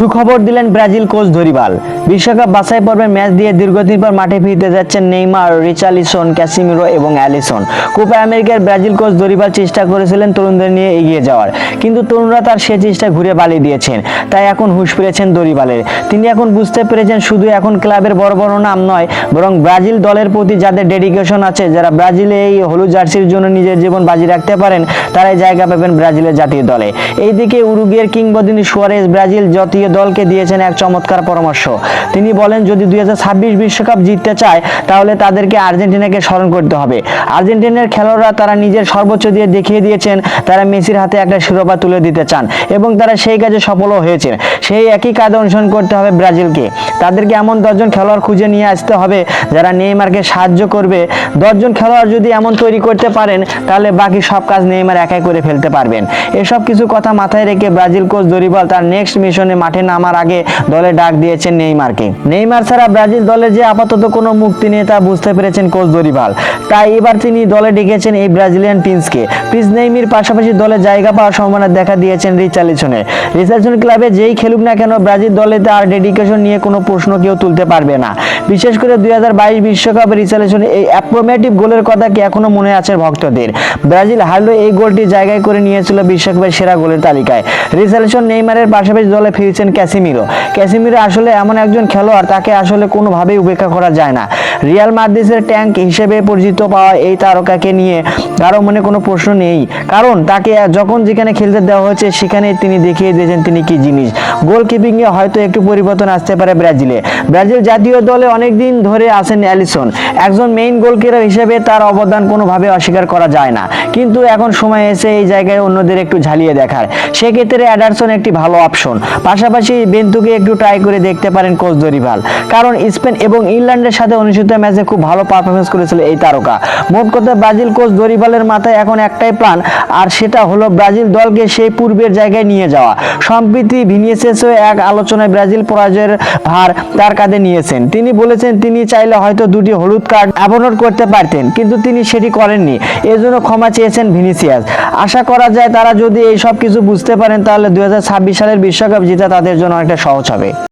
সুখবর দিলেন Brazil coach ধরিবাল। বিশ্বকাপ বাছাই পর্বে ম্যাচ দিয়ে দীর্ঘদিন পর মাঠে ফিরতে যাচ্ছেন নেইমার রিচালিসন ক্যাসিমিরো এবং অ্যালিসন। কোপা আমেরিকার ব্রাজিল কোচ ধরিবাল চেষ্টা করেছিলেন তরুণদের নিয়ে এগিয়ে যাওয়ার, কিন্তু তরুণরা তার সে চেষ্টা ঘুরে বালিয়ে দিয়েছেন। তাই এখন হুঁশ ফিরেছেন দরিবালের তিনি এখন বুঝতে পেরেছেন শুধু এখন ক্লাবের বড় বড় নাম নয়, বরং ব্রাজিল দলের প্রতি যাদের ডেডিকেশন আছে, যারা ব্রাজিলে এই হলুদ জার্সির জন্য নিজের জীবন বাজি রাখতে পারেন, তারাই জায়গা পাবেন ব্রাজিলের জাতীয় দলে। এইদিকে উরুগের কিংবদন্তি সুয়ারেজ ব্রাজিল জাতীয় দলকে দিয়েছেন এক চমৎকার পরামর্শ। তিনি বলেন, যদি দুই ছাব্বিশ বিশ্বকাপ জিততে চায়, তাহলে তাদেরকে আর্জেন্টিনাকে স্মরণ করতে হবে। আর্জেন্টিনার খেলোয়াড়রা তারা নিজের সর্বোচ্চ দিয়ে দেখিয়ে দিয়েছেন, তারা মেসির হাতে একটা শিরোপা তুলে দিতে চান এবং তারা সেই কাজে সফলও হয়েছেন। সেই একই কাজ অনুসরণ করতে হবে ব্রাজিলকে। তাদেরকে এমন দশজন খেলোয়াড় খুঁজে নিয়ে আসতে হবে যারা নেইমারকে সাহায্য করবে। দশজন খেলোয়াড় যদি এমন তৈরি করতে পারেন, তাহলে বাকি সব কাজ নেইমার একাই করে ফেলতে পারবেন। এসব কিছু কথা মাথায় রেখে ব্রাজিল কোচ দরিবাল তার নেক্সট মিশনে মাঠে নামার আগে দলে ডাক দিয়েছেন নেইমারকে। নেইমার ছাড়া ব্রাজিল দলে যে আপাতত কোনো মুক্তি নেই তা বুঝতে পেরেছেন কোচ দরিবাল। তাই এবার তিনি দলে ডেকেছেন এই ব্রাজিলিয়ান প্রিন্সকে প্রিন্স নেইমির পাশাপাশি দলে জায়গা পাওয়ার সম্ভাবনা দেখা দিয়েছেন রিচালিসনে রিচালিসন ক্লাবে যেই খেলুক না কেন, ব্রাজিল দলে তার ডেডিকেশন নিয়ে কোনো প্রশ্ন কেউ তুলতে পারবে না। বিশেষ করে দুই হাজার বাইশ বিশ্বকাপের রিচালিসনে এই অ্যাপ্রোমেটিভ গোলের কথা কি এখনও মনে আছে ভক্তদের? ব্রাজিল হারলেও এই গোলটি জায়গায় করে নিয়েছিল বিশ্বকাপের সেরা গোলের তালিকায়। রিসালেশন নেইমারের পাশাপাশি দলে ফিরেছেন ক্যাসিমিরো। ক্যাসিমিরো আসলে এমন একজন খেলোয়াড়, তাকে আসলে কোনোভাবেই উপেক্ষা করা যায় না। রিয়াল মাদ্রিসের ট্যাঙ্ক হিসেবে পরিচিত পাওয়া এই তারকাকে নিয়ে কারও মনে কোনো প্রশ্ন নেই। কারণ তাকে যখন যেখানে খেলতে দেওয়া হয়েছে, সেখানে তিনি দেখিয়ে দিয়েছেন তিনি কি জিনিস। গোলকিপিং এ হয়তো একটু পরিবর্তন আসতে পারে ব্রাজিলে। ব্রাজিল জাতীয় দলে অনেক দিন ধরে আছেন অ্যালিসন। একজন মেইন গোলকিপার হিসেবে তার অবদান কোনোভাবে অস্বীকার করা যায় না। কিন্তু এখন সময় এসে এই জায়গায় অন্যদের একটু ঝালিয়ে দেখার। সেক্ষেত্রে অ্যাডারসন একটি ভালো অপশন পাশাপাশি বেন্তুকে একটু ট্রাই করে দেখতে পারেন কোচ দরিভাল। কারণ স্পেন এবং ইংল্যান্ডের সাথে অনুষ্ঠিত ম্যাচে খুব ভালো পারফরমেন্স করেছিল এই তারকা। মোট কথা ব্রাজিল কোচ দরিভালের মাথায় এখন একটাই প্ল্যান আর সেটা হলো ব্রাজিল দলকে সেই পূর্বের জায়গায় নিয়ে যাওয়া। সম্প্রতি ভিনিসিয়াসও এক আলোচনায় ব্রাজিল পরাজয়ের ভার তার কাঁধে নিয়েছেন। তিনি বলেছেন, তিনি চাইলে হয়তো দুটি হলুদ কার্ড অ্যাবনট করতে পারতেন, কিন্তু তিনি সেটি করেননি। এজন্য ক্ষমা চেয়েছেন ভিনিসিয়াস। আশা করা যায় তারা যদি এই সব কিছু বুঝতে পারেন, তাহলে দুই হাজার ছাব্বিশ সালের বিশ্বকাপ জেতা তাদের জন্য অনেকটা সহজ হবে।